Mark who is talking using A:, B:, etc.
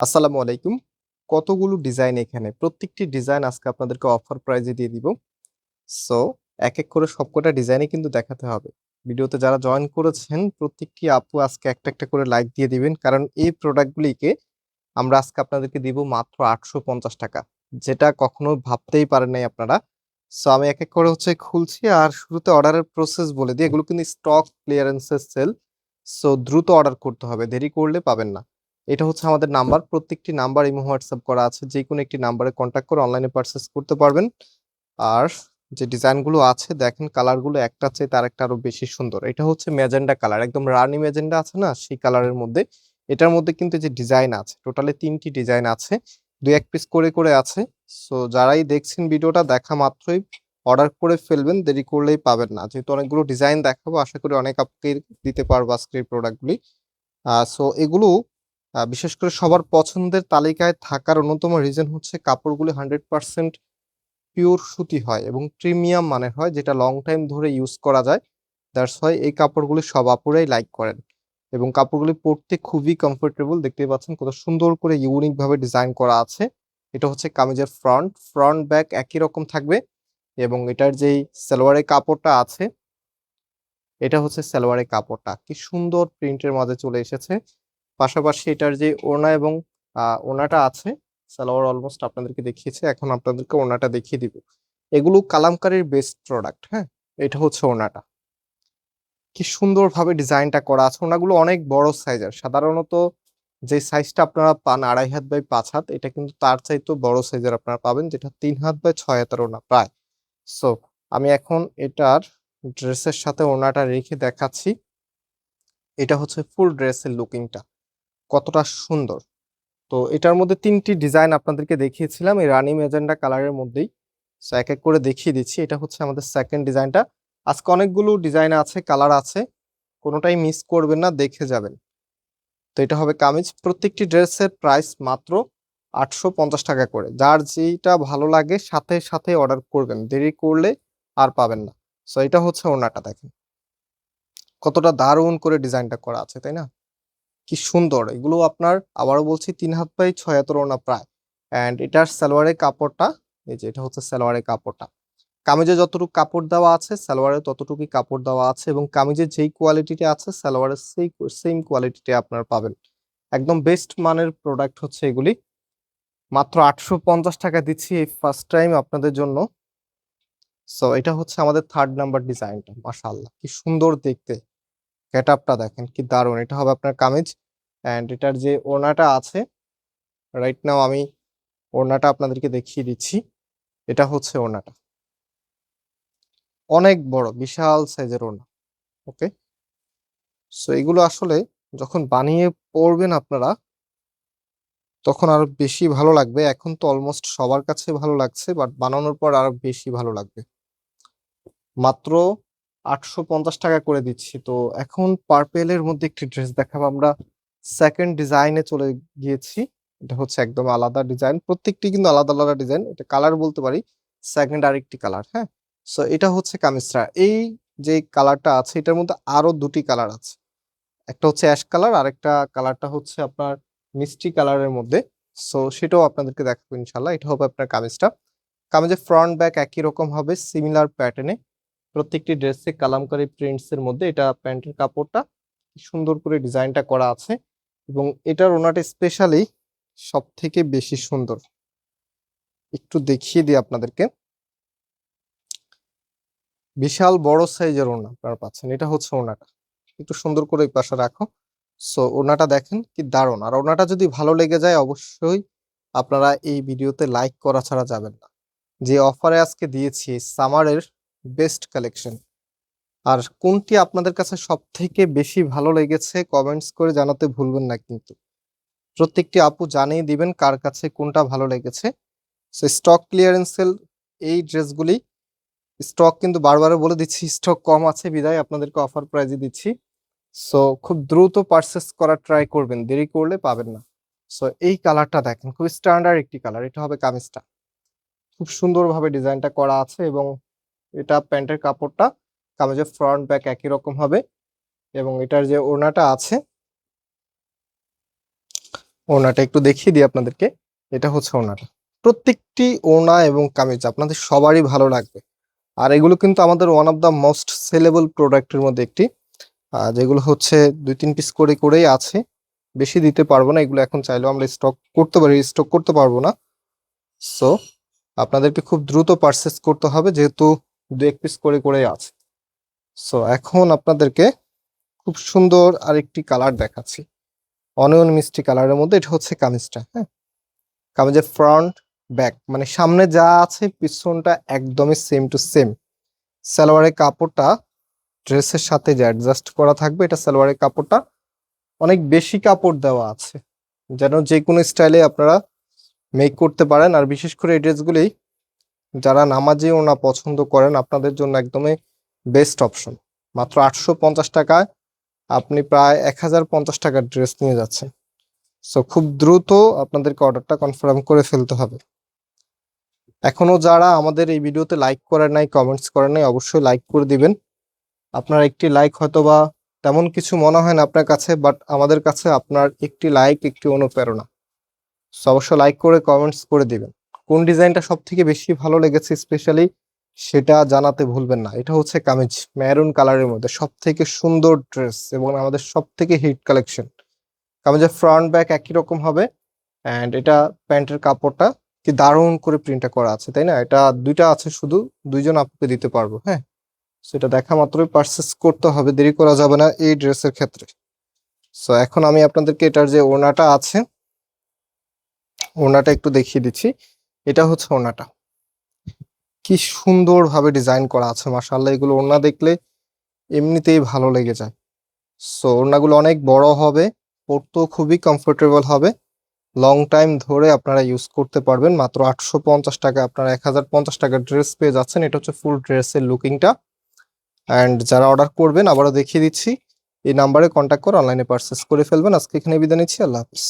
A: আসসালামু আলাইকুম। কতগুলো ডিজাইন এখানে? প্রত্যেকটি ডিজাইন আজকে আপনাদেরকে অফার প্রাইজে দিয়ে দিব। সো এক এক করে সবকটা ডিজাইনই কিন্তু দেখাতে হবে। ভিডিওতে যারা জয়েন করেছেন, প্রত্যেকটি আপু আজকে একটা একটা করে লাইক দিয়ে দিবেন। কারণ এই প্রোডাক্টগুলিকে আমরা আজকে আপনাদেরকে দিব মাত্র আটশো পঞ্চাশ টাকা, যেটা কখনো ভাবতেই পারেন নাই আপনারা। সো, আমি এক এক করে হচ্ছে খুলছি আর শুরুতে অর্ডারের প্রসেস বলে দিই। এগুলো কিন্তু স্টক ক্লিয়ারেন্সের সেল সো দ্রুত অর্ডার করতে হবে। দেরি করলে পাবেন না। এটা হচ্ছে আমাদের নাম্বার। প্রত্যেকটি নাম্বার ইমো, হোয়াটসঅ্যাপ করা আছে। যে কোনো একটি নাম্বারে কন্ট্যাক্ট করে অনলাইনে পারচেস করতে পারবেন। আর যে ডিজাইনগুলো আছে, দেখেন কালারগুলো একটা চেয়ে তার একটা আরও বেশি সুন্দর। এটা হচ্ছে ম্যাজেন্ডা কালার একদম রানি ম্যাজেন্ডা আছে না, সেই কালারের মধ্যে। এটার মধ্যে কিন্তু যে ডিজাইন আছে টোটালি তিনটি ডিজাইন আছে, দুই এক পিস করে করে আছে। সো যারাই দেখছেন ভিডিওটা, দেখা মাত্রই অর্ডার করে ফেলবেন, দেরি করলেই পাবেন না। যেহেতু অনেকগুলো ডিজাইন দেখাবো, আশা করি অনেক আপকে দিতে পারব আজকের প্রোডাক্টগুলি সো এগুলো বিশেষ করে সবার পছন্দের তালিকায় থাকার অন্যতম রিজন হচ্ছে কাপড়গুলি হান্ড্রেড পার্সেন্ট পিওর সুতি হয় এবং প্রিমিয়াম মানের হয়, যেটা লং টাইম ধরে ইউজ করা যায়। দ্যাটস হয় এই কাপড়গুলি সব আপুরাই লাইক করেন। এবং কাপড়গুলি পরতে খুবই কমফোর্টেবল দেখতে পাচ্ছেন কত সুন্দর করে ইউনিক ভাবে ডিজাইন করা আছে। এটা হচ্ছে কামিজের ফ্রন্ট ফ্রন্ট ব্যাক একই রকম থাকবে এবং এটার যেই সালোয়ারের কাপড়টা আছে, এটা হচ্ছে সালোয়ারের কাপড়টা। কি সুন্দর প্রিন্টের মাঝে চলে এসেছে। পাশাপাশি এটার যে ওড়না এবং ওনাটা আছে, সালোয়ার অলমোস্ট আপনাদেরকে দেখিয়েছে, এখন আপনাদেরকে ওড়নাটা দেখিয়ে দিব। এগুলো কালামকারীর বেস্ট প্রোডাক্ট হ্যাঁ? এটা হচ্ছে ওনাটা কি সুন্দরভাবে ডিজাইনটা করা আছে। ওনাগুলো অনেক বড় সাইজের সাধারণত যে সাইজটা আপনারা পান আড়াই হাত বাই পাঁচ হাত, এটা কিন্তু তার চাইতেও বড় সাইজের আপনারা পাবেন, যেটা তিন হাত বাই ছয় হাতের ওনা প্রায়। সো আমি এখন এটার ড্রেসের সাথে ওড়নাটা রেখে দেখাচ্ছি। এটা হচ্ছে ফুল ড্রেসের লুকিংটা কতটা সুন্দর। তো এটার মধ্যে তিনটি ডিজাইন আপনাদেরকে দেখিয়েছিলাম। এই রানি মেজেন্ডা কালারের মধ্যেই। সো এক এক করে দেখিয়ে দিচ্ছি। এটা হচ্ছে আমাদের সেকেন্ড ডিজাইনটা আজকে অনেকগুলো ডিজাইন আছে কালার আছে। কোনোটাই মিস করবেন না, দেখে যাবেন। তো এটা হবে কামিজ। প্রত্যেকটি ড্রেসের প্রাইস মাত্র আটশো পঞ্চাশ টাকা করে। যার যেটা ভালো লাগে, সাথে সাথে অর্ডার করবেন। দেরি করলে আর পাবেন না। সো এটা হচ্ছে ওড়নাটা দেখেন। কতটা দারুণ করে ডিজাইনটা করা আছে, তাই না? কি সুন্দর। এগুলো আপনার আবারও বলছি তিন হাত বাই ছয় হাতের ওড়না প্রায়। অ্যান্ড এটার সালোয়ারের কাপড়টা, এই যে এটা হচ্ছে সালোয়ারের কাপড়টা। কামিজে যতটুকু কাপড় দেওয়া আছে সালোয়ারে ততটুকুই কাপড় দেওয়া আছে এবং কামিজের যেই কোয়ালিটিটা আছে সালোয়ারের সেই সেম কোয়ালিটিতে আপনার পাবেন। একদম বেস্ট মানের প্রোডাক্ট হচ্ছে এগুলি। মাত্র আটশো পঞ্চাশ টাকা দিচ্ছি এই ফার্স্ট টাইম আপনাদের জন্য। সো এটা হচ্ছে আমাদের থার্ড নাম্বার ডিজাইনটা মাশাআল্লাহ, কি সুন্দর দেখতে। গেট আপটা দেখেন কি দারুণ। এটা হবে আপনার কামিজ অ্যান্ড এটার যে ওড়নাটা আছে রাইট নাও আমি ওড়নাটা আপনাদেরকে দেখিয়ে দিচ্ছি। এটা হচ্ছে ওড়নাটা। অনেক বড়, বিশাল সাইজের ওড়না, ওকে? সো এগুলো আসলে যখন বানিয়ে পরবেন আপনারা, তখন আরও বেশি ভালো লাগবে। এখন তো অলমোস্ট সবার কাছে ভালো লাগছে বাট বানানোর পর আরও বেশি ভালো লাগবে। মাত্র আটশো পঞ্চাশ টাকা করে দিচ্ছি। তো এখন পার্পেলের মধ্যে একটি ড্রেস দেখাবো। আমরা সেকেন্ড ডিজাইনে চলে গিয়েছি। এটা হচ্ছে একদম আলাদা ডিজাইন প্রত্যেকটি কিন্তু আলাদা আলাদা ডিজাইন এটা কালার বলতে পারি। সেকেন্ড আরেকটি কালার হ্যাঁ? সো এটা হচ্ছে কামিজটা এই যে কালারটা আছে, এটার মধ্যে আরও দুটি কালার আছে। একটা হচ্ছে অ্যাশ কালার আর একটা কালারটা হচ্ছে আপনার মিষ্টি কালারের মধ্যে। সো সেটাও আপনাদেরকে দেখাবো ইনশাল্লাহ এটা হবে আপনার কামিজটা কামিজের ফ্রন্ট ব্যাক একই রকম হবে সিমিলার প্যাটার্নে প্রত্যেকটি ড্রেসে কালামকারী প্রিন্টস এর মধ্যে এটা প্যান্টের কাপড়টা সুন্দর করে ডিজাইনটা করা আছে এবং এটার ওনাটা স্পেশালি সব থেকে বেশি সুন্দর। একটু দেখিয়ে দিই আপনাদেরকে। বিশাল বড় সাইজের ওনা আপনারা পাচ্ছেন, এটা হচ্ছে ওনাটা। একটু সুন্দর করে এই পাশে রাখো। সো, ওনাটা দেখেন কি দারুণ। আর ওনাটা যদি ভালো লেগে যায় অবশ্যই আপনারা এই ভিডিওতে লাইক করা ছাড়া যাবেন না। যে অফারে আজকে দিয়েছি সামারের বেস্ট কালেকশন আর কোনটি আপনাদের কাছে সব থেকে বেশি ভালো লেগেছে কমেন্টস করে জানাতে ভুলবেন না কিন্তু। প্রত্যেকটি আপু জানিয়ে দিবেন কার কাছে কোনটা ভালো লেগেছে। সো স্টক ক্লিয়ারেন্স সেল এই ড্রেসগুলি স্টক কিন্তু বারবার বলে দিচ্ছি স্টক কম আছে, বিদায়। আপনাদেরকে অফার প্রাইজে দিচ্ছি। সো খুব দ্রুত পারচেস করার ট্রাই করবেন, দেরি করলে পাবেন না। সো এই কালারটা দেখেন, খুব স্ট্যান্ডার্ড একটি কালার এটা হবে কামিজটা। খুব সুন্দরভাবে ডিজাইনটা করা আছে এবং এটা প্যান্টের কাপড়টা, কামিজের ফ্রন্ট ব্যাক একই রকম হবে এবং এটার যে ওড়নাটা আছে, ওড়নাটা একটু দেখিয়ে দিই আপনাদেরকে, এটা হচ্ছে ওড়নাটা। প্রত্যেকটি ওড়না এবং কামিজ আপনাদের সবারই ভালো লাগবে। আর এগুলো কিন্তু আমাদের one of the most saleable প্রোডাক্টের মধ্যে একটি। যেগুলো হচ্ছে দুই তিন পিস করে, করেই আছে। বেশি দিতে পারব না, এগুলো এখন চাইলেও আমরা স্টক করতে পারি স্টক করতে পারব না। সো আপনাদেরকে খুব দ্রুত পারচেস করতে হবে, যেহেতু দু এক পিস করে, করেই আছে। সো এখন আপনাদেরকে খুব সুন্দর আরেকটি কালার দেখাচ্ছি। অনিয়ন মিষ্টি কালারের মধ্যে, এটা হচ্ছে কামিজটা হ্যাঁ? কামিজের ফ্রন্ট ব্যাক মানে সামনে যা আছে, পিছনটা একদমই সেম টু সেম সালোয়ারের কাপড়টা ড্রেসের সাথে যে অ্যাডজাস্ট করা থাকবে, এটা সালোয়ারের কাপড়টা অনেক বেশি কাপড় দেওয়া আছে। যেন যে কোনো স্টাইলে আপনারা মেক করতে পারেন, আর বিশেষ করে এই ড্রেসগুলি যারা নামাজি ওনা পছন্দ করেন, আপনাদের জন্য একদমই বেস্ট অপশন মাত্র আটশো পঞ্চাশ টাকায় আপনি প্রায় এক হাজার পঞ্চাশ টাকার ড্রেস নিয়ে যাচ্ছেন। সো খুব দ্রুত আপনাদেরকে অর্ডারটা কনফার্ম করে ফেলতে হবে। এখনও যারা আমাদের এই ভিডিওতে লাইক করে নাই কমেন্টস করে নাই, অবশ্যই লাইক করে দিবেন। আপনার একটি লাইক হয়তো বা তেমন কিছু মনে হয় না আপনার কাছে বাট আমাদের কাছে আপনার একটি লাইক একটি অনুপ্রেরণা। সো অবশ্যই লাইক করে কমেন্টস করে দিবেন। কোন ডিজাইনটা সব থেকে বেশি ভালো লেগেছে স্পেশালি সেটা জানাতে ভুলবেন না। এটা হচ্ছে কামিজ, মেরুন কালারের মধ্যে সব থেকে সুন্দর ড্রেস এবং আমাদের সব থেকে হিট কালেকশন। কামিজের ফ্রন্ট ব্যাক একই রকম হবে অ্যান্ড এটা প্যান্টের কাপড়টা কি দারুণ করে প্রিন্টটা করা আছে, তাই না? এটা দুইটা আছে শুধু, দুইজন আপুকে দিতে পারব হ্যাঁ? সেটা দেখা মাত্রই পারচেস করতে হবে, দেরি করা যাবে না এই ড্রেসের ক্ষেত্রে। সো এখন আমি আপনাদেরকে এটার যে ওড়নাটা আছে, ওড়নাটা একটু দেখিয়ে দিচ্ছি। এটা হচ্ছে ওড়নাটা। কি সুন্দরভাবে ডিজাইন করা আছে, মাশাআল্লাহ, এগুলো ওড়না দেখলে এমনিতেই ভালো লেগে যায়। সো ওড়নাগুলো অনেক বড় হবে, পরতেও খুবই কমফোর্টেবল হবে। লং টাইম ধরে আপনারা ইউজ করতে পারবেন, মাত্র আটশো পঞ্চাশ টাকা, আপনারা এক হাজার পঞ্চাশ টাকার ড্রেস পেয়ে যাচ্ছেন, এটা হচ্ছে ফুল ড্রেসের লুকিংটা অ্যান্ড যারা অর্ডার করবেন, আবারও দেখিয়ে দিচ্ছি, এই নাম্বারে কন্ট্যাক্ট করে অনলাইনে পারচেস করে ফেলবেন। আজকে এখানে বিদায় নিচ্ছি, আল্লাহ হাফিজ।